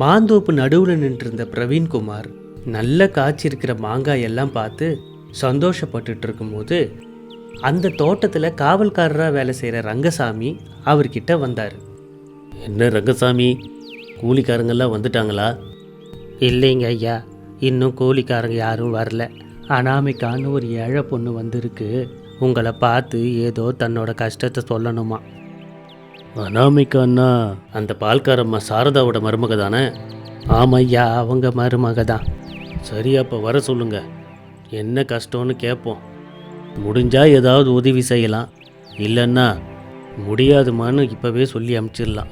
மாந்தோப்பு நடுவில் நின்றிருந்த பிரவீன்குமார் நல்ல காய்ச்சிருக்கிற மாங்காய் எல்லாம் பார்த்து சந்தோஷப்பட்டுட்டு இருக்கும்போது அந்த தோட்டத்தில் காவல்காரராக வேலை செய்கிற ரங்கசாமி அவர்கிட்ட வந்தார். என்ன ரங்கசாமி? கூலிக்காரங்கெல்லாம் வந்துட்டாங்களா? இல்லைங்க ஐயா இன்னும் கூலிக்காரங்க யாரும் வரல. அனாமிக்கான்னு ஒரு ஏழை பொண்ணு வந்திருக்கு. உங்களை பார்த்து ஏதோ தன்னோட கஷ்டத்தை சொல்லணுமா? அனாமிகான்னா அந்த பால்காரம்மா சாரதாவோட மருமக தானே ஆமையா அவங்க மருமக தான் சரி அப்போ வர சொல்லுங்க. என்ன கஷ்டம்னு கேட்போம் முடிஞ்சா ஏதாவது உதவி செய்யலாம். இல்லைன்னா முடியாதுமான்னு இப்போவே சொல்லி அமுச்சிடலாம்.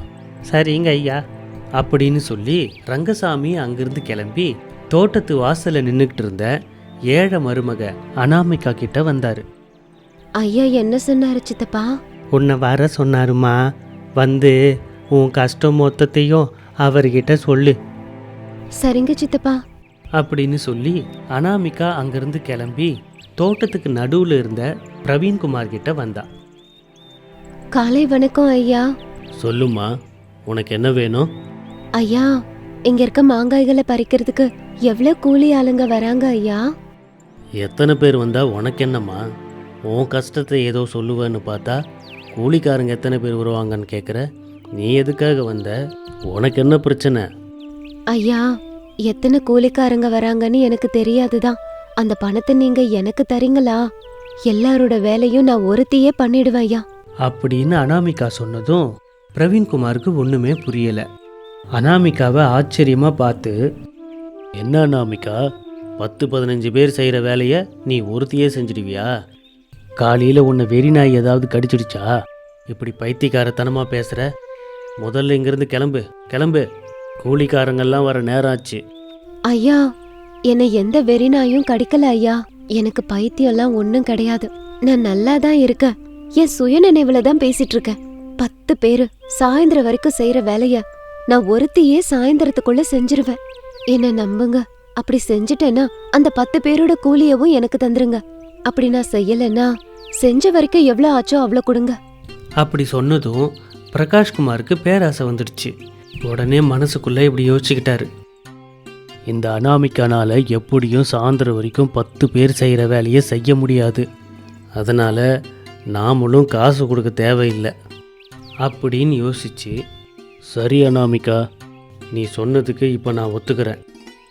சரிங்க ஐயா. அப்படின்னு சொல்லி ரங்கசாமி அங்கிருந்து கிளம்பி தோட்டத்து வாசல்ல நின்றுக்கிட்டு இருந்த ஏழை மருமக அனாமிகா கிட்ட வந்தார். ஐயா என்ன சொன்னாரு சித்தப்பா? உன்னை வர சொன்னாருமா? வந்து உன் கஷ்டம் மொத்தத்தையும் அவர்கிட்ட சொல்லு. சரிங்க சித்தப்பா. அப்படின்னு சொல்லி அனாமிகா அங்கிருந்து கிளம்பி தோட்டத்துக்கு நடுவில் இருந்த பிரவீன்குமார் கிட்ட வந்தா. காலை வணக்கம் ஐயா. சொல்லுமா உனக்கு என்ன வேணும்? ஐயா இங்க இருக்க மாங்காய்களை பறிக்கிறதுக்கு எவ்வளவு கூலி ஆளுங்க வராங்க ஐயா? எத்தனை பேர் வந்தா உனக்கு என்னம்மா? உன் கஷ்டத்தை ஏதோ சொல்லுவேன்னு பார்த்தா கூலிக்காரங்க எத்தனை பேர் வருவாங்கன்னு கேட்குற நீ எதுக்காக வந்த? உனக்கு என்ன பிரச்சனை? ஐயா எத்தனை கூலிக்காரங்க வராங்கன்னு எனக்கு தெரியாதுதான். அந்த பணத்தை நீங்க எனக்கு தரீங்களா? எல்லாரோட வேலையும் நான் ஒருத்தியே பண்ணிடுவேன் ஐயா. அப்படின்னு அனாமிகா சொன்னதும் பிரவீன்குமாருக்கு ஒன்றுமே புரியல. அனாமிகாவை ஆச்சரியமா பார்த்து என்ன அனாமிகா? பத்து பதினஞ்சு பேர் செய்கிற வேலையை நீ ஒருத்தியே செஞ்சிடுவியா? காலையில் உன்னை வெறி நாய் ஏதாவது கடிச்சிடுச்சா? இப்படி பைத்தியக்காரத்தனமாக பேசுகிற முதல்ல இங்கேருந்து கிளம்பு கிளம்பு. கூலிக்காரங்கள்லாம் வர நேரம் ஆச்சு. ஐயா என்னை எந்த வெறிநாயும் கடிக்கல ஐயா. எனக்கு பைத்தியம்லாம் ஒன்றும் கிடையாது. நான் நல்லா தான் இருக்கேன் என் சுயநினைவுல தான் பேசிட்டு இருக்கேன் பத்து பேரு சாயந்தரம் வரைக்கும் செய்யற வேலைய நான் ஒருத்தியே சாயந்தரத்துக்குள்ள செஞ்சிருவேன். என்ன நம்புங்க. அப்படி செஞ்சுட்டேன்னா அந்த பத்து பேரோட கூலியவும் எனக்கு தந்துருங்க. அப்படி நான் செய்யலைன்னா செஞ்ச வரைக்கும் எவ்வளோ ஆச்சோ அவ்வளோ கொடுங்க. அப்படி சொன்னதும் பிரகாஷ்குமாருக்கு பேராசை வந்துடுச்சு. உடனே மனசுக்குள்ளே இப்படி யோசிச்சுக்கிட்டாரு. இந்த அனாமிக்கானால் எப்படியும் சாயந்தரம் வரைக்கும் பத்து பேர் செய்கிற வேலையை செய்ய முடியாது. அதனால் நாமளும் காசு கொடுக்க தேவையில்லை. அப்படின்னு யோசிச்சு சரி அனாமிகா நீ சொன்னதுக்கு இப்போ நான் ஒத்துக்கிறேன்.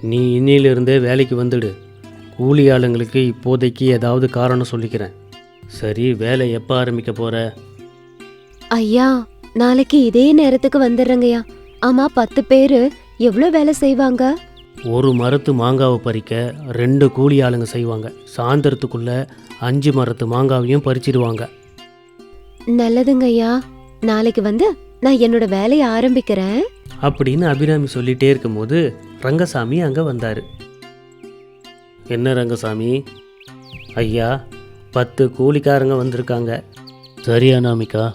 நீ இன்னிலிருந்தே வேலைக்கு வந்துடு. கூலி ஆளுங்களுக்கு இப்போதைக்கு ஏதாவது காரணம் சொல்லிக்கிறேன். சரி வேலை எப்போ ஆரம்பிக்க போகிற ஐயா நாளைக்கு இதே நேரத்துக்கு வந்துடுறேங்கய்யா. ஆமா பத்து பேரு எவ்வளோ வேலை செய்வாங்க? ஒரு மரத்து மாங்காவை பறிக்க ரெண்டு கூலி ஆளுங்க செய்வாங்க. சாயந்தரத்துக்குள்ள அஞ்சு மரத்து மாங்காவையும் பறிச்சிடுவாங்க. நல்லதுங்க ஐயா நாளைக்கு வந்து நான் என்னோட வேலையை ஆரம்பிக்கிறேன். அப்படின்னு அபிராமி சொல்லிட்டே இருக்கும்போது ரங்கசாமி அங்கே வந்தார். என்ன ரங்கசாமி? ஐயா பத்து கூலிக்காரங்க வந்திருக்காங்க. சரி அனாமிகா.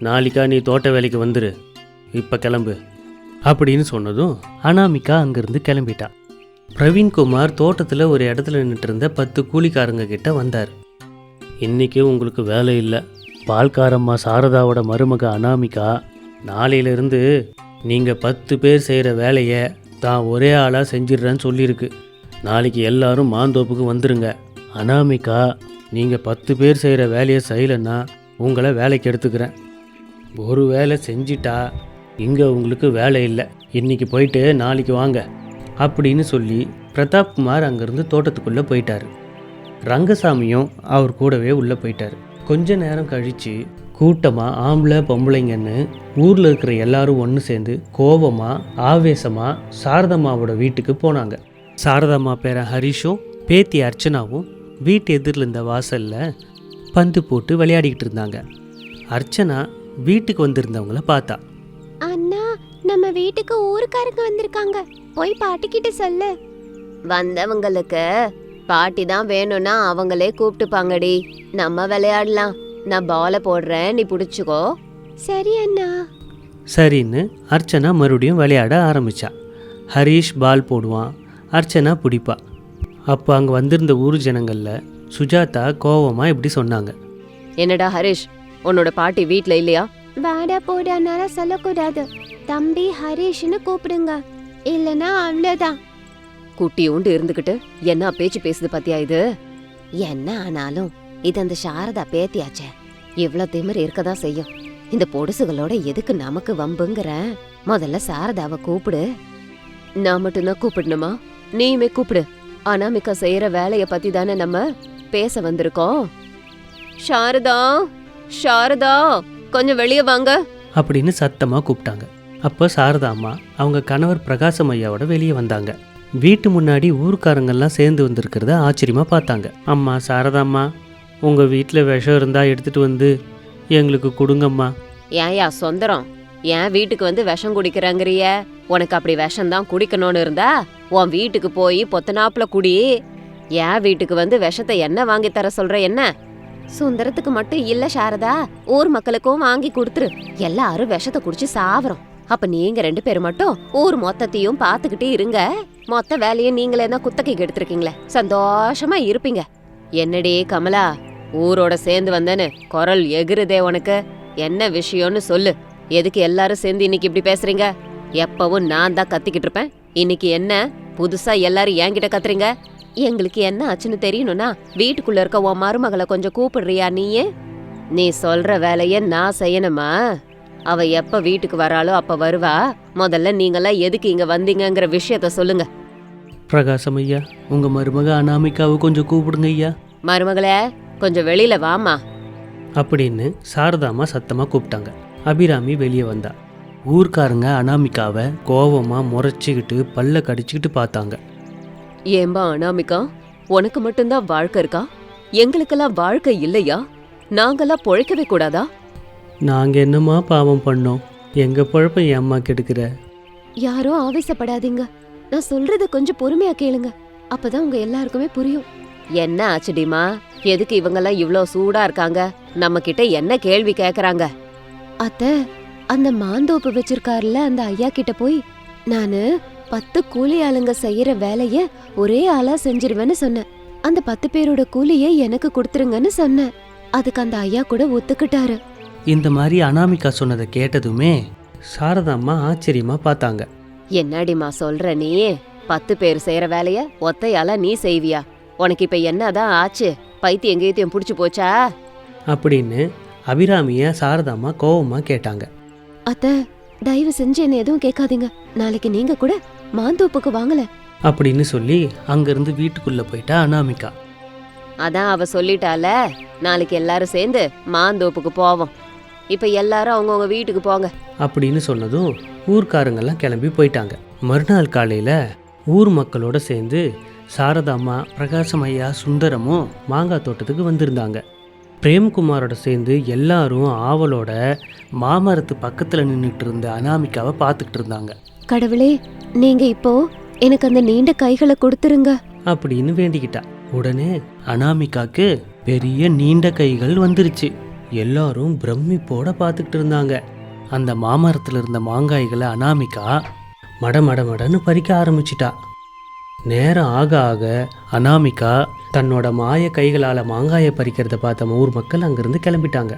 நாளைக்கா நீ தோட்ட வேலைக்கு வந்துரு. இப்போ கிளம்பு. அப்படின்னு சொன்னதும் அனாமிகா அங்கேருந்து கிளம்பிட்டா. பிரவீன்குமார் தோட்டத்தில் ஒரு இடத்துல நின்றுட்டு இருந்த பத்து கூலிக்காரங்க கிட்ட வந்தார். இன்னைக்கு உங்களுக்கு வேலை இல்லை. பால்காரம்மா சாரதாவோட மருமக அனாமிகா நாளையிலிருந்து நீங்கள் பத்து பேர் செய்கிற வேலையை தான் ஒரே ஆளாக செஞ்சிடுறேன்னு சொல்லியிருக்கு. நாளைக்கு எல்லாரும் மாந்தோப்புக்கு வந்துருங்க. அனாமிகா நீங்கள் பத்து பேர் செய்கிற வேலையை செய்யலைன்னா உங்களை வேலைக்கு எடுத்துக்கிறேன். ஒரு வேலை செஞ்சிட்டா இங்கே உங்களுக்கு வேலை இல்லை. இன்னைக்கு போயிட்டு நாளைக்கு வாங்க. அப்படின்னு சொல்லி பிரதாப் குமார் அங்கேருந்து தோட்டத்துக்குள்ளே போயிட்டார். ரங்கசாமியும் அவர் கூடவே உள்ளே போயிட்டார். கொஞ்ச நேரம் கழித்து கூட்டமாக ஆம்பளை பொம்பளைங்கன்னு ஊரில் இருக்கிற எல்லாரும் ஒன்று சேர்ந்து கோபமாக ஆவேசமாக சாரதம்மாவோட வீட்டுக்கு போனாங்க. சாரதம்மா பேர ஹரிஷும் பேத்தி அர்ச்சனாவும் வீட்டு எதிரில் இருந்த வாசலில் பந்து போட்டு விளையாடிக்கிட்டு இருந்தாங்க. அர்ச்சனா வீட்டுக்கு வந்திருந்தவங்கள பார்த்தா. அண்ணா நம்ம வீட்டுக்கு ஊருக்காரங்க வந்திருக்காங்க. போய் பாட்டி கிட்ட சொல்லு. வந்தவங்களுக்கு பாட்டி தான் வேணும்னா அவங்களே கூப்பிட்டுப்பாங்கடி. நம்ம விளையாடலாம். நான் பால போடுறேன் நீ புடிச்சுக்கோ. சரி அண்ணா. சரின்னு அர்ச்சனா மறுபடியும் விளையாட ஆரம்பிச்சா. ஹரீஷ் பால் போடுவான். அர்ச்சனா பிடிப்பா. அப்போ அங்கே வந்திருந்த ஊர் ஜனங்களில் சுஜாதா கோவமாக இப்படி சொன்னாங்க. என்னடா ஹரிஷ் உன்னோட பாட்டி வீட்ல இல்லையா? வாடா போடானால சொல்லக்கூடாது. தம்பி ஹரிஷ்னு கூப்பிடுங்க. இல்லனா அவ்வளவுதான் குட்டியோண்டு இருந்துகிட்டு என்ன பேச்சு பேசுது பாத்தியா இது? என்ன ஆனாலும் இது அந்த சாரதா பேத்தியாச்சே. இவ்ளோ திமிர் இருக்கதான் செய்யும். இந்த பொடுசுகளோட எதுக்கு நமக்கு வம்புங்கிற? முதல்ல சாரதாவை கூப்பிடு. நான் மட்டும்தான் கூப்பிடணுமா? நீயுமே கூப்பிடு. அனாமிகா செய்யற வேலைய பத்தி தானே நம்ம பேச வந்திருக்கோம். சாரதா சாரதா கொஞ்சம் வெளியே வாங்க. அப்படின்னு சத்தமாக கூப்பிட்டாங்க. அப்போ சாரதா அம்மா அவங்க கணவர் பிரகாசம் ஐயாவோட வெளியே வந்தாங்க. வீட்டு முன்னாடி ஊர்க்காரங்கெல்லாம் சேர்ந்து வந்திருக்கிறத ஆச்சரியமாக பார்த்தாங்க. அம்மா சாரதா அம்மா உங்கள் வீட்டில் விஷம் இருந்தால் எடுத்துகிட்டு வந்து எங்களுக்கு கொடுங்கம்மா. ஏன்யா சொந்தரம்? ஏன் வீட்டுக்கு வந்து விஷம் குடிக்கிறங்கிறிய? உனக்கு அப்படி விஷம் தான் குடிக்கணும்னு இருந்தா உன் வீட்டுக்கு போய் பொத்தனாப்புல குடி. ஏன் வீட்டுக்கு வந்து விஷத்தை என்ன வாங்கி தர சொல்ற என்ன? சுந்தரத்துக்கு மட்டும் இல்ல சாரதா. ஊர் மக்களுக்கும் வாங்கி கொடுத்துரு. எல்லாரும் விஷத்தை குடிச்சு சாவறோம். அப்ப நீங்க ரெண்டு பேரும் மட்டும் ஊர் மொத்தத்தையும் பாத்துக்கிட்டே இருங்க. மொத்த வேலையும் நீங்களே தான் குத்தகைக்கு எடுத்திருக்கீங்களே. சந்தோஷமா இருப்பீங்க. என்னடே கமலா? ஊரோட சேர்ந்து வந்தேன்னு குரல் எகுறுதே உனக்கு. என்ன விஷயம்னு சொல்லு. எதுக்கு எல்லாரும் சேர்ந்து இன்னைக்கு இப்படி பேசுறீங்க? எப்பவும் நான் தான் கத்திக்கிட்டு இருப்பேன். இன்னைக்கு என்ன? புதுசா எல்லாரும் என்கிட்ட கத்துறீங்க? எங்களுக்கு என்ன ஆச்சுன்னு தெரியணும்னா வீட்டுக்குள்ள இருக்க உன் மருமகளை கொஞ்சம் கூப்பிடுறியா நீயே? நீ சொல்ற வேலைய நான் செய்யணுமா? அவ எப்ப வீட்டுக்கு வராளோ அப்ப வருவா. முதல்ல நீங்கெல்லாம் எதுக்கு இங்க வந்தீங்கங்கிற விஷயத்த சொல்லுங்க. பிரகாசம் ஐயா உங்கள் மருமக அனாமிகாவை கொஞ்சம் கூப்பிடுங்க ஐயா. மருமகளே கொஞ்சம் வெளியில வாமா அப்படின்னு சாரதாம்மா சத்தமாக கூப்பிட்டாங்க. அபிராமி வெளியே வந்தா. ஊர்க்காரங்க அனாமிகாவை கோவமாக முறைச்சிக்கிட்டு பல்ல கடிச்சிக்கிட்டு பார்த்தாங்க. ஏம்பா அனாமிகா உனக்கு மட்டும்தான் வாழ்க்கை இருக்கா? எங்களுக்கெல்லாம் வாழ்க்கை இல்லையா? நாங்கெல்லாம் பொழைக்கவே கூடாதா? நாங்கள் என்னம்மா பாவம் பண்ணோம்? எங்கள் பழப்ப ஏம்மா கெடுக்கிற? யாரோ ஆவேசப்படாதீங்க. நான் சொல்றத கொஞ்சம் பொறுமையா கேளுங்க. அப்பதான் உங்க எல்லாருக்குமே புரியும். என்ன ஆச்சுடிமா? எதுக்கு இவங்கெல்லாம் இவ்ளோ சூடா இருக்காங்க? நம்ம கிட்ட என்ன கேள்வி கேக்குறாங்க? அத்த அந்த மாந்தோப்பு வச்சிருக்காருல அந்த ஐயா கிட்ட போய் நானு பத்து கூலி ஆளுங்க செய்யற வேலைய ஒரே ஆளா செஞ்சிருவேன்னு சொன்னேன். அந்த பத்து பேரோட கூலிய எனக்கு கொடுத்துருங்கன்னு சொன்னேன். அதுக்கு அந்த ஐயா கூட ஒத்துக்கிட்டாரு. இந்த மாதிரி அனாமிகா சொன்னதை கேட்டதுமே சாரதாம்மா ஆச்சரியமா பார்த்தாங்க. என்னடிமா சொல்ற நீ? பத்து பேர் செய்யற வேலைய ஒத்தையால நீ செய்வியா? உனக்கு இப்ப என்னதான் ஆச்சு? பைத்தியம் கீத்தியம் புடிச்சு போச்சா? அப்படின்னு அபிராமிய சாரதாம்மா கோவமா கேட்டாங்க. அத்த தயவு செஞ்சு என்ன எதுவும் கேட்காதீங்க. நாளைக்கு நீங்க கூட மாந்தோப்புக்கு வாங்கல. அப்படின்னு சொல்லி அங்கிருந்து வீட்டுக்குள்ள போயிட்டா அனாமிகா. அதான் அவ சொல்லிட்டால நாளைக்கு எல்லாரும் சேர்ந்து மாந்தோப்புக்கு போவோம். இப்ப எல்லாரும் அவங்கவுங்க வீட்டுக்கு போங்க. அப்படின்னு சொன்னதும் ஊர்க்காரங்கெல்லாம் கிளம்பி போயிட்டாங்க. மறுநாள் காலையில ஊர் மக்களோட சேர்ந்து சாரதாம்மா பிரகாசம் ஐயா சுந்தரமும் மாங்காய் தோட்டத்துக்கு வந்திருந்தாங்க. பிரேம்குமாரோட சேர்ந்து எல்லாரும் ஆவலோட மாமரத்து பக்கத்தில் நின்றுட்டு இருந்த அனாமிகாவை பார்த்துக்கிட்டு இருந்தாங்க. கடவுளே நீங்க இப்போ எனக்கு அந்த நீண்ட கைகளை கொடுத்துருங்க. அப்படின்னு வேண்டிக்கிட்டா. உடனே அனாமிகாக்கு பெரிய நீண்ட கைகள் வந்துருச்சு. எல்லாரும் பிரமிப்போட பார்த்துக்கிட்டு இருந்தாங்க. அந்த மாமரத்தில் இருந்த மாங்காய்களை அனாமிகா மட மட மடன்னு பறிக்க ஆரம்பிச்சிட்டா. நேரம் ஆக ஆக அனாமிகா தன்னோட மாய கைகளால் மாங்காயை பறிக்கிறத பார்த்த ஊர் மக்கள் அங்கேருந்து கிளம்பிட்டாங்க.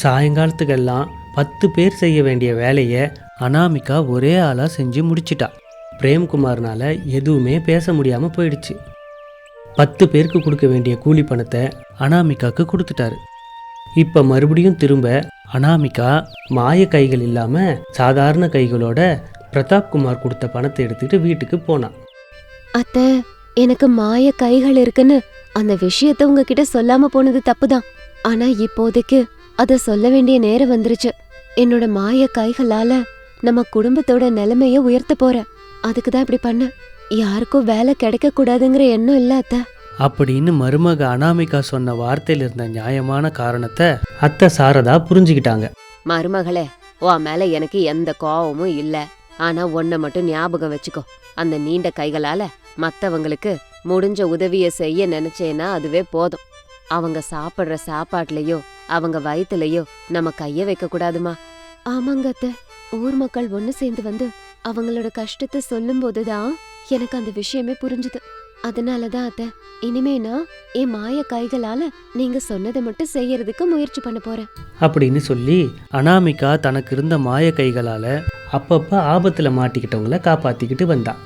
சாயங்காலத்துக்கெல்லாம் பத்து பேர் செய்ய வேண்டிய வேலையை அனாமிகா ஒரே ஆளாக செஞ்சு முடிச்சிட்டா. பிரேம்குமார்னால எதுவுமே பேச முடியாமல் போயிடுச்சு. பத்து பேருக்கு கொடுக்க வேண்டிய கூலி பணத்தை அனாமிகாவுக்கு கொடுத்துட்டாரு. இப்போ மறுபடியும் திரும்ப அனாமிகா மாய கைகள் இல்லாமல் சாதாரண கைகளோட பிரதாப் குமார் கொடுத்த பணத்தை எடுத்துக்கிட்டு வீட்டுக்கு போனான் அத்த எனக்கு மாய கைகள் இருக்குன்னு அந்த விஷயத்த உங்ககிட்ட சொல்லாம போனது தப்புதான். ஆனா இப்போதைக்கு அத சொல்ல வேண்டிய நேரம் வந்துருச்சு. என்னோட மாய கைகளால நம்ம குடும்பத்தோட நிலைமைய உயர்த்த போறேன் அதுக்கு தான் இப்படி பண்ண. யாருக்கும் வேலை கிடைக்க கூடாதுங்கிற எண்ணம் இல்ல அத்த. அப்படின்னு மருமக அனாமிகா சொன்ன வார்த்தையில் இருந்த நியாயமான காரணத்தை அத்தை சாரதா புரிஞ்சுக்கிட்டாங்க. மருமகளே உன் மேல எனக்கு எந்த கோவமும் இல்ல. ஆனா ஒன்ன மட்டும் ஞாபகம் வச்சுக்கோ. அந்த நீண்ட கைகளால மத்தவங்களுக்கு முடிஞ்ச உதவிய செய்ய நினைச்சேன்னா அதுவே போதும். அவங்க சாப்பிடுற சாப்பாட்டுலயோ அவங்க வயித்துலயோ நம்ம கைய வைக்க கூடாதுமா? ஆமாங்க அத்த. ஊர் மக்கள் ஒண்ணு சேர்ந்து வந்து அவங்களோட கஷ்டத்தை சொல்லும் போதுதான் எனக்கு அந்த விஷயமே புரிஞ்சுது. அதனாலதான் அத்த இனிமே நான் என் மாய கைகளால நீங்க சொன்னதை மட்டும் செய்யறதுக்கு முயற்சி பண்ண போறேன். அப்படின்னு சொல்லி அனாமிகா தனக்கு இருந்த மாய கைகளால் அப்பப்போ ஆபத்தில் மாட்டிக்கிட்டவங்கள காப்பாற்றிக்கிட்டு வந்தா.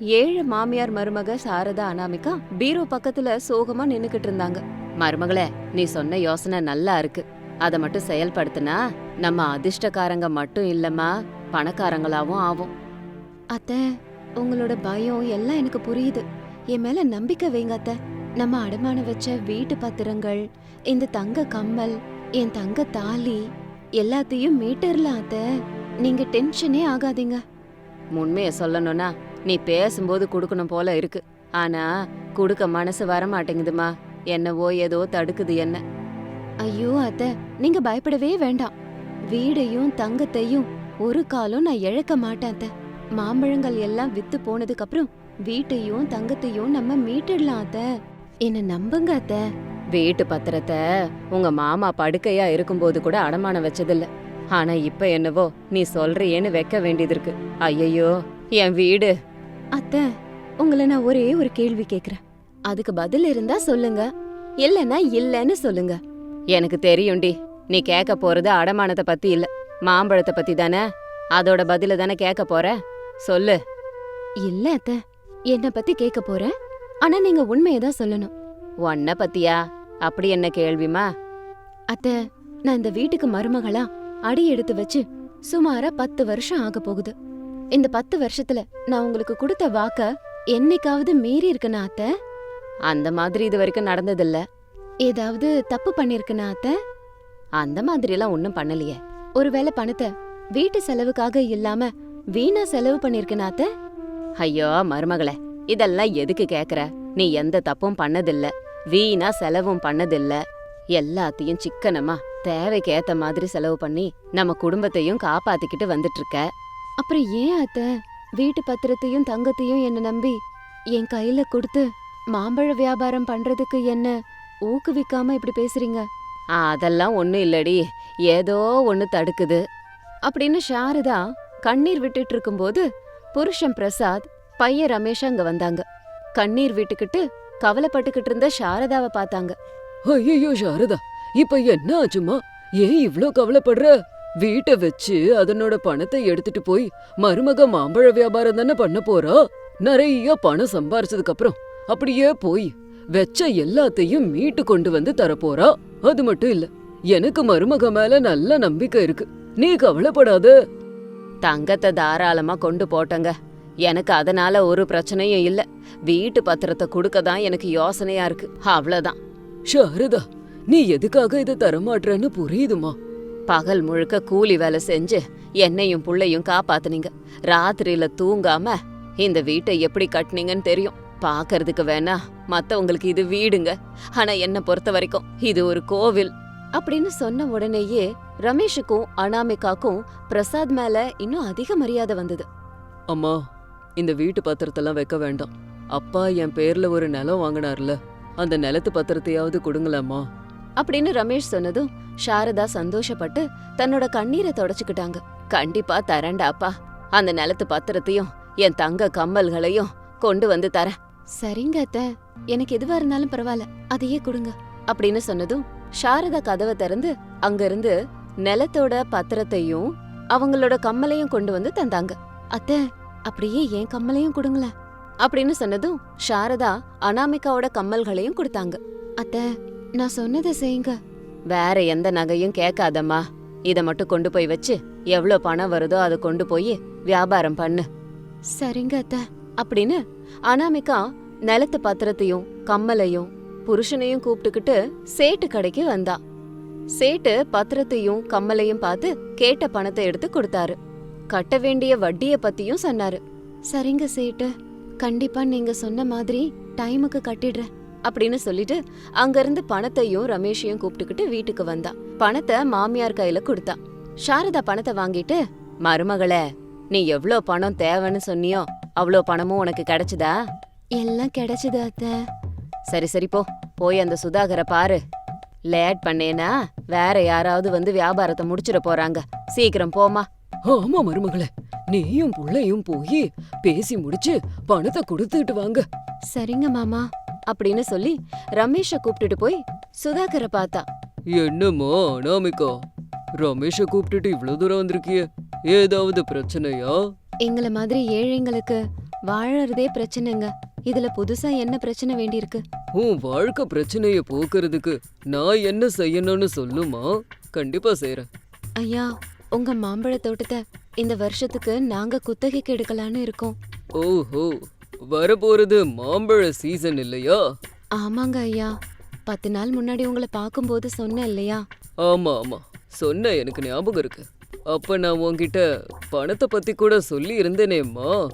ஏழு மாமியார் மருமக சாரதா அனாமிகா பீரோ பக்கத்துல சோகமா நின்னுக்கிட்டு இருந்தாங்க. மருமகளே நீ சொன்ன யோசனை நல்லா இருக்கு. அத மட்டும் செயல்படுத்தினா நம்ம அதிர்ஷ்டக்காரங்க மட்டும் இல்லம்மா பணக்காரங்களாவும் ஆகும் அத்த உங்களோட பயம் எல்லாம் எனக்கு புரியுது. என் மேல நம்பிக்கை வைங்க அத்த. நம்ம அடமானம் வச்ச வீட்டு பத்திரங்கள் இந்த தங்க கம்மல் என் தங்க தாலி எல்லாத்தையும் மீட்டர்லாம் அத்த. நீங்க டென்ஷனே ஆகாதீங்க. உண்மைய சொல்லணும்னா நீ பேசும்போது குடுக்கணும் போல இருக்கு. ஆனா குடுக்க மனசு வர மாட்டேங்குதுமா என்னவோ ஏதோ தடுக்குது என்ன. ஐயோ அத்த நீங்க பயப்படவே வேண்டாம். வீடையும் தங்கத்தையும் ஒரு காலம் நான் இழக்க மாட்டேன் அத்த. மாம்பழங்கள் எல்லாம் வித்து போனதுக்கு அப்புறம் வீட்டையும் தங்கத்தையும் நம்ம மீட்டுடலாம் அத்த. என்ன நம்புங்க அத்த. வீட்டு பத்திரத்தை உங்க மாமா படுக்கையா இருக்கும்போது கூட அடமானம் வச்சதில்ல. ஆனா இப்ப என்னவோ நீ சொல்றியேன்னு வைக்க வேண்டியது இருக்கு. ஐயையோ என் வீடு அத்த உங்களை நான் ஒரே ஒரு கேள்வி கேக்குறேன். அதுக்கு பதில் இருந்தா சொல்லுங்க. இல்லனா இல்லன்னு சொல்லுங்க. எனக்கு தெரியும்டி. நீ கேட்க போறது அடமானத்தை பத்தி இல்ல மாம்பழத்தை பத்தி தானே? அதோட பதில தானே கேட்க போற? சொல்லு. இல்ல அத்த என்ன பத்தி கேட்க போறேன் ஆனா நீங்க உண்மையை தான் சொல்லணும். உன்ன பத்தியா? அப்படி என்ன கேள்விமா? அத்த நான் இந்த வீட்டுக்கு மருமகளா அடி எடுத்து வச்சு சுமாரா பத்து வருஷம் ஆக போகுது. இந்த பத்து வருஷத்துல நான் உங்களுக்கு கொடுத்த வாக்க என்னைக்காவது மீறி இருக்கனா அத்த? அந்த மாதிரி இது வரைக்கும் நடந்ததில்ல. ஏதாவது தப்பு பண்ணிருக்கனா அத்த? அந்த மாதிரி எல்லாம் ஒண்ணும் பண்ணலையே. ஒருவேளை பணத்தை வீட்டு செலவுக்காக இல்லாம வீணா செலவு பண்ணிருக்கனா அத்த? ஐயோ மருமகளே இதெல்லாம் எதுக்கு கேக்குற? நீ எந்த தப்பும் பண்ணதில்ல. வீணா செலவும் பண்ணதில்ல. எல்லாத்தையும் சிக்கனமா தேவைக்கு ஏத்த மாதிரி செலவு பண்ணி நம்ம குடும்பத்தையும் காப்பாத்திக்கிட்டு வந்துட்டு இருக்க. அப்புறம் ஏன் அத்த? வீட்டு பத்திரத்தையும் தங்கத்தையும் என்ன நம்பி என் கையில கொடுத்து மாம்பழ வியாபாரம் பண்றதுக்கு என்ன ஊக்குவிக்காம இப்படி பேசுறீங்க? அதெல்லாம் ஒண்ணும் இல்லடி. ஏதோ ஒண்ணு தடுக்குது. அப்படின்னு சாரதா கண்ணீர் விட்டுட்டு இருக்கும்போது புருஷன் பிரசாத் பையன் ரமேஷ் அங்க வந்தாங்க. கண்ணீர் விட்டுக்கிட்டு கவலைப்பட்டுக்கிட்டு இருந்த சாரதாவை பார்த்தாங்க. ஐயோ சாரதா இப்ப என்ன ஆச்சுமா? ஏன் இவ்ளோ கவலைப்படுற? வீட்டை வச்சு அதனோட பணத்தை எடுத்துட்டு போய் மருமக மாம்பழ வியாபாரம் தானே பண்ண போறா? நிறைய பணம் சம்பாரிச்சதுக்கு அப்புறம் அப்படியே போய் வெச்ச எல்லாத்தையும் மீட்டு கொண்டு வந்து தரப்போறா. அது மட்டும் இல்ல எனக்கு மருமக மேல நல்ல நம்பிக்கை இருக்கு. நீ கவலைப்படாத. தங்கத்தை தாராளமா கொண்டு போட்டங்க. எனக்கு அதனால ஒரு பிரச்சனையும் இல்ல. வீட்டு பத்திரத்தை கொடுக்க தான் எனக்கு யோசனையா இருக்கு. அவ்வளவுதான். சாரதா நீ எதுக்காக இதை தரமாட்டேன்னு புரியுதுமா? பகல் முழுக்க கூலி வேலை செஞ்சு என்னையும் புள்ளையும் காப்பாத்துனீங்க. ராத்திரியில தூங்காம இந்த வீட்டை எப்படி கட்டுனீங்கன்னு தெரியும். பாக்குறதுக்கு வேணா மத்தவங்களுக்கு இது வீடுங்க. ஆனா என்ன பொறுத்த வரைக்கும் இது ஒரு கோவில். அப்படின்னு சொன்ன உடனேயே ரமேஷுக்கும் அனாமிகாக்கும் பிரசாத் மேல இன்னும் அதிக மரியாதை வந்தது. அம்மா இந்த வீட்டு பத்திரத்தெல்லாம் வைக்க வேண்டாம். அப்பா என் பேர்ல ஒரு நிலம் வாங்கினார்ல. அந்த நிலத்து பத்திரத்தையாவது கொடுங்களேம்மா. அப்படின்னு ரமேஷ் சொன்னதும் சாரதா சந்தோஷப்பட்டு தன்னோட கண்ணீரை தொடச்சுக்கிட்டாங்க. கண்டிப்பா தரேன்டாப்பா அந்த நிலத்து பத்திரத்தையும் என் தங்க கம்மல்களையும் கொண்டு வந்து தரேன். சரிங்க அத்த. எனக்கு எதுவா இருந்தாலும் பரவாயில்ல. அதையே கொடுங்க. அப்படின்னு சொன்னதும் சாரதா கதவை திறந்து அங்கிருந்து நிலத்தோட பத்திரத்தையும் அவங்களோட கம்மலையும் கொண்டு வந்து தந்தாங்க. அத்த அப்படியே என் கம்மலையும் கொடுங்களேன். அப்படின்னு சொன்னதும் சாரதா அனாமிகாவோட கம்மல்களையும் கொடுத்தாங்க. அத்த நான் சொன்னதை செய்யுங்க. வேற எந்த நகையும் கேட்காதம்மா. இத மட்டும் கொண்டு போய் வச்சு எவ்ளோ பணம் வருதோ அதை கொண்டு போய் வியாபாரம் பண்ணு. சரிங்க அத்த. அப்படின்னு அனாமிகா நிலத்து பத்திரத்தையும் கம்மலையும் புருஷனையும் கூப்பிட்டுக்கிட்டு சேட்டு கடைக்கு வந்தா. சேட்டு பத்திரத்தையும் கம்மலையும் பார்த்து கேட்ட பணத்தை எடுத்து கொடுத்தாரு. கட்ட வேண்டிய வட்டிய பத்தியும் சொன்னாரு. சரிங்க சேட்டு. கண்டிப்பா நீங்க சொன்ன மாதிரி டைமுக்கு கட்டிடுறேன். அப்படின்னு சொல்லிட்டு அங்கிருந்து பணத்தையும் ரமேஷையும் கூப்பிட்டுக்கிட்டு வீட்டுக்கு வந்தா. பணத்தை மாமியார் கையில கொடுத்தா. சாரதா பணத்தை வாங்கிட்டு மருமகளே நீ எவ்ளோ பணம் தேவைன்னு சொன்னியோ அவ்ளோ பணமும் உனக்கு கிடைச்சதா? எல்லாம் கிடைச்சது அத்த. சரி சரி போ. போய் அந்த சுதாகரை பாரு. லேட் பண்ணேனா வேற யாராவது வந்து வியாபாரத்தை முடிச்சிட போறாங்க. சீக்கிரம் போமா ஆமா மருமகளே. நீயும் புள்ளையும் போய் பேசி முடிச்சு பணத்தை கொடுத்துட்டு வாங்க. சரிங்க மாமா. அப்படின்னு சொல்லி ரமேஷ கூப்பிட்டுட்டு போய் சுதாகரை பார்த்தா. என்னம்மா அனாமிகா? ரமேஷ கூப்பிட்டுட்டு இவ்வளவு தூரம் வந்திருக்கிய? ஏதாவது பிரச்சனையா? எங்கள மாதிரி ஏழைங்களுக்கு வாழறதே பிரச்சனைங்க. இதுல புதுசா என்ன பிரச்சனை வேண்டியிருக்கு? உன் வாழ்க்கை பிரச்சனைய போக்குறதுக்கு நான் என்ன செய்யணும்னு சொல்லுமா? கண்டிப்பா செய்யறேன் ஐயா உங்க மாம்பழ தோட்டத்தை இந்த வருஷத்துக்கு நாங்க குத்தகைக்கு எடுக்கலான்னு இருக்கோம். ஓஹோ வரப்போறது மாம்பழ சீசன் இல்லையா? ஆமாங்க ஐயா. பத்து நாள் முன்னாடி உங்களை பார்க்கும்போது சொன்னேன் இல்லையா? ஆமா ஆமா. சொன்ன எனக்கு ஞாபகம் இருக்கு. அப்ப நான் உன்கிட்ட பணத்தை பத்தி கூட சொல்லி இருந்தேனேம்மா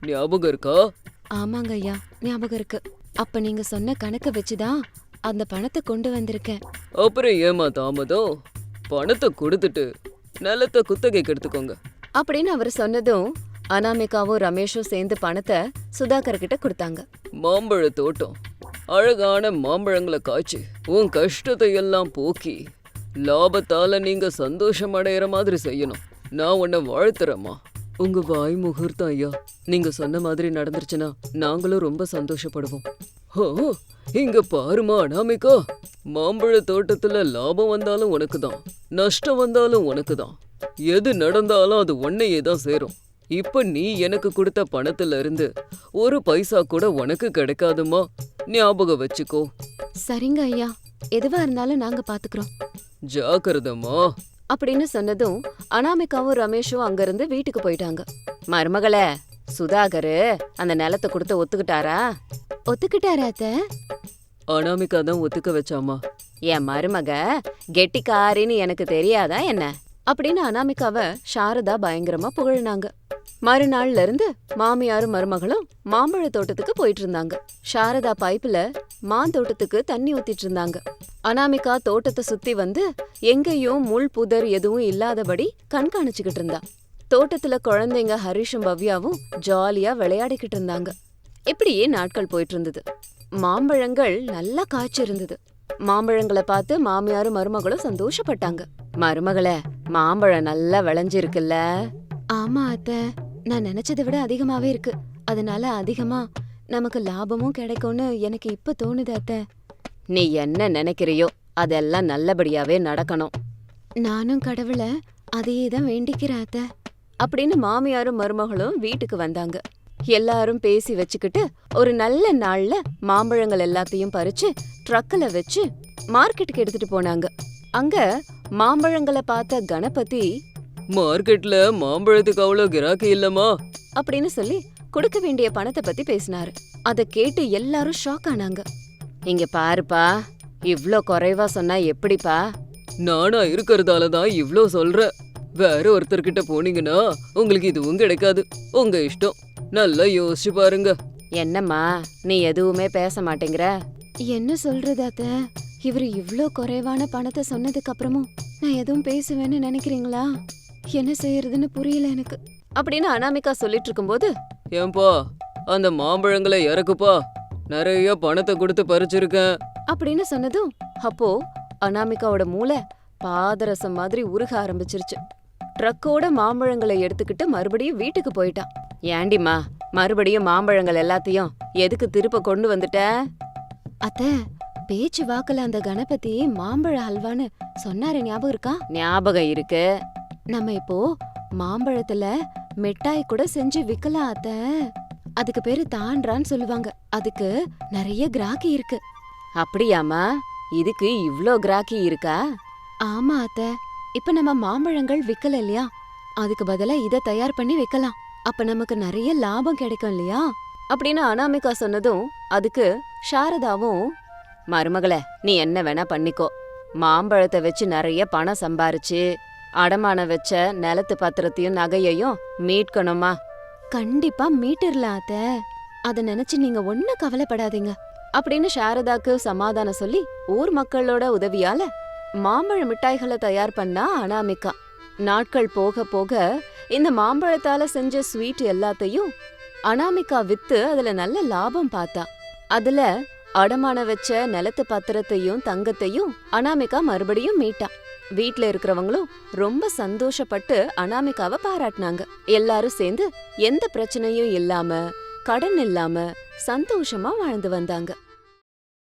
ஞாபகம் இருக்கா? ஆமாங்க ஐயா ஞாபகம் இருக்கு. அப்ப நீங்க சொன்ன கணக்க வச்சுதான் அந்த பணத்தை கொண்டு வந்திருக்கேன். அப்புறம் ஏமா தாமதம்? பணத்தை கொடுத்துட்டு நிலத்தை குத்தகைக்கு எடுத்துக்கோங்க. அப்படின்னு அவர் சொன்னதும் அனாமிகாவும் ரமேஷும் சேர்ந்து பணத்தை சுதாகர் கிட்ட கொடுத்தாங்க. மாம்பழ தோட்டம். அழகான மாம்பழங்களை காய்ச்சி உன் கஷ்டத்தை எல்லாம் போக்கி லாபத்தால நீங்க சந்தோஷம் அடையிற மாதிரி செய்யணும். நான் உன்னை வாழ்த்துறேம்மா. உங்க வாய் முகூர்த்தம் ஐயா. நீங்க சொன்ன மாதிரி நடந்துருச்சுன்னா நாங்களும் ரொம்ப சந்தோஷப்படுவோம். ஓ இங்க பாருமா அனாமிகா. மாம்பழ தோட்டத்துல லாபம் வந்தாலும் உனக்கு தான் நஷ்டம் வந்தாலும் உனக்கு தான் எது நடந்தாலும் அது உன்னையே தான் சேரும். இப்ப நீ எனக்கு கொடுத்த பணத்துல இருந்து ஒரு பைசா கூட உனக்கு கிடைக்காதுமா? ஞாபகம் வச்சுக்கோ. சரிங்க ஐயா. எதுவா இருந்தாலும் நாங்க பாத்துக்கிறோம். ஜாக்கிரதம்மா அப்படின்னு சொன்னதும் அனாமிகாவும் ரமேஷும் அங்கிருந்து வீட்டுக்கு போயிட்டாங்க. மருமகளே சுதாகரு அந்த நிலத்தை கொடுத்து ஒத்துக்கிட்டாரா? ஒத்துக்கிட்டாரா அத்த. அனாமிகா தான் ஒத்துக்க வச்சாமா? என் மருமக கெட்டிக்காரின்னு எனக்கு தெரியாதா என்ன? அப்படின்னு அனாமிகாவ சாரதா பயங்கரமா புகழ்னாங்க. மறுநாள்ல இருந்து மாமியாரும் மருமகளும் மாம்பழ தோட்டத்துக்கு போயிட்டு இருந்தாங்க சாரதா பைப்புல மாந்தோட்டத்துக்கு தண்ணி ஊத்திட்டு இருந்தாங்க அனாமிகா தோட்டத்தை சுத்தி வந்து எங்கேயும் முள் புதர் எதுவும் இல்லாதபடி கண்காணிச்சுக்கிட்டு இருந்தா. தோட்டத்துல குழந்தைங்க ஹரிஷும் பவ்யாவும் ஜாலியா விளையாடிக்கிட்டு இருந்தாங்க. இப்படியே நாட்கள் போயிட்டு இருந்தது மாம்பழங்கள் நல்லா காய்ச்சி இருந்தது மாம்பழங்களை பார்த்து மாமியாரும் மருமகளும் சந்தோஷப்பட்டாங்க. மருமகளே மாம்பழம் நல்லா விளைஞ்சிருக்குல்ல? ஆமா அத்த நான் நினைச்சதை விட அதிகமாவே இருக்கு. அதனால அதிகமா நமக்கு லாபமும் கிடைக்கும்னு எனக்கு இப்ப தோணுது அத்த. நீ என்ன நினைக்கிறியோ அதெல்லாம் நல்லபடியாவே நடக்கணும். நானும் கடவுளை அதையே தான் வேண்டிக்கிறேன் அத்த. அப்படின்னு மாமியாரும் மருமகளும் வீட்டுக்கு வந்தாங்க. எல்லாரும் பேசி வச்சுக்கிட்டு ஒரு நல்ல நாள்ல மாம்பழங்கள் எல்லாத்தையும் பறிச்சு ட்ரக்ல வச்சு மார்க்கெட்டுக்கு எடுத்துட்டு போனாங்க. அங்க மாம்பழங்களை பார்த்த கணபதி மார்க்கெட்ல மாம்பழத்துக்கு அவ்வளோ கிராக்கி இல்லம்மா. அப்படின்னு சொல்லி கொடுக்க வேண்டிய பணத்தை பத்தி பேசினாரு. அத கேட்டு எல்லாரும் ஷாக் ஆனாங்க. இங்க பாருப்பா இவ்ளோ குறைவா சொன்னா எப்படிப்பா? நானா இருக்கிறதால தான் இவ்ளோ சொல்றேன் வேற ஒருத்தர்கிட்ட போனீங்கன்னா உங்களுக்கு இதுவும் கிடைக்காது. உங்க இஷ்டம். நல்லா யோசிச்சு பாருங்க. என்னம்மா நீ எதுவுமே பேச மாட்டேங்கிற. என்ன சொல்றது அத்த? இவர் இவ்ளோ குறைவான பணத்தை சொன்னதுக்கு அப்புறமும் நான் எதுவும் பேசுவேன்னு நினைக்கிறீங்களா? என்ன செய்யறதுன்னு புரியல எனக்கு. அப்படின்னு அனாமிகா சொல்லிட்டு இருக்கும்போது ஏன்பா அந்த மாம்பழங்களை இறக்குப்பா. நிறைய பணத்தை கொடுத்து பறிச்சிருக்கேன். அப்படின்னு சொன்னதும் அப்போ அனாமிகாவோட மூளை பாதரசம் மாதிரி உருக ஆரம்பிச்சிருச்சு. ட்ரக்கோட மாம்பழங்களை எடுத்துக்கிட்டு மறுபடியும் வீட்டுக்கு போயிட்டான். ஏண்டிம்மா மறுபடியும் மாம்பழங்கள் எல்லாத்தையும் எதுக்கு திருப்ப கொண்டு வந்துட்ட? அத்த பேச்சு வாக்குல அந்த கணபதி மாம்பழ ஹல்வான்னு சொன்னாரு ஞாபகம் இருக்கா? ஞாபகம் இருக்கு. நம்ம இப்போ மாம்பழத்துல மிட்டாய் கூட செஞ்சு விக்கலாம் அத்த. அதுக்கு பேரு தாண்டான்னு சொல்லுவாங்க. அதுக்கு நிறைய கிராக்கி இருக்கு. அப்படியாமா இதுக்கு இவ்ளோ கிராக்கி இருக்கா? ஆமா அத்த. இப்ப நம்ம மாம்பழங்கள் விக்கல இல்லையா? அதுக்கு பதிலா இத தயார் பண்ணி வைக்கலாம். அப்ப நமக்கு நிறைய லாபம் கிடைக்கும் இல்லையா? அப்படின்னு அனாமிகா சொன்னதும் அதுக்கு சாரதாவும் மருமகளே நீ என்ன வேணா பண்ணிக்கோ. மாம்பழத்தை வச்சு நிறைய பணம் சம்பாரிச்சு அடமானம் வச்ச நிலத்து பத்திரத்தையும் நகையையும் மீட்கணுமா? கண்டிப்பா மீட்டிரலாம் அத அத நினைச்சு நீங்க ஒன்னும் கவலைப்படாதீங்க அப்படின்னு சாரதாக்கு சமாதானம் சொல்லி ஊர் மக்களோட உதவியால மாம்பழ மிட்டாய்களை தயார் பண்ணா அனாமிகா. நாட்கள் போக போக இந்த மாம்பழத்தால செஞ்ச ஸ்வீட் எல்லாத்தையும் அனாமிகா வித்து அதுல நல்ல லாபம் பார்த்தா. அதுல அடமான வச்ச நிலத்து பத்திரத்தையும் தங்கத்தையும் அனாமிகா மறுபடியும் மீட்டா. வீட்ல இருக்கிறவங்களும் ரொம்ப சந்தோஷப்பட்டு அனாமிகாவை பாராட்டினாங்க. எல்லாரும் சேர்ந்து எந்த பிரச்சனையும் இல்லாம கடன் இல்லாம சந்தோஷமா வாழ்ந்து வந்தாங்க.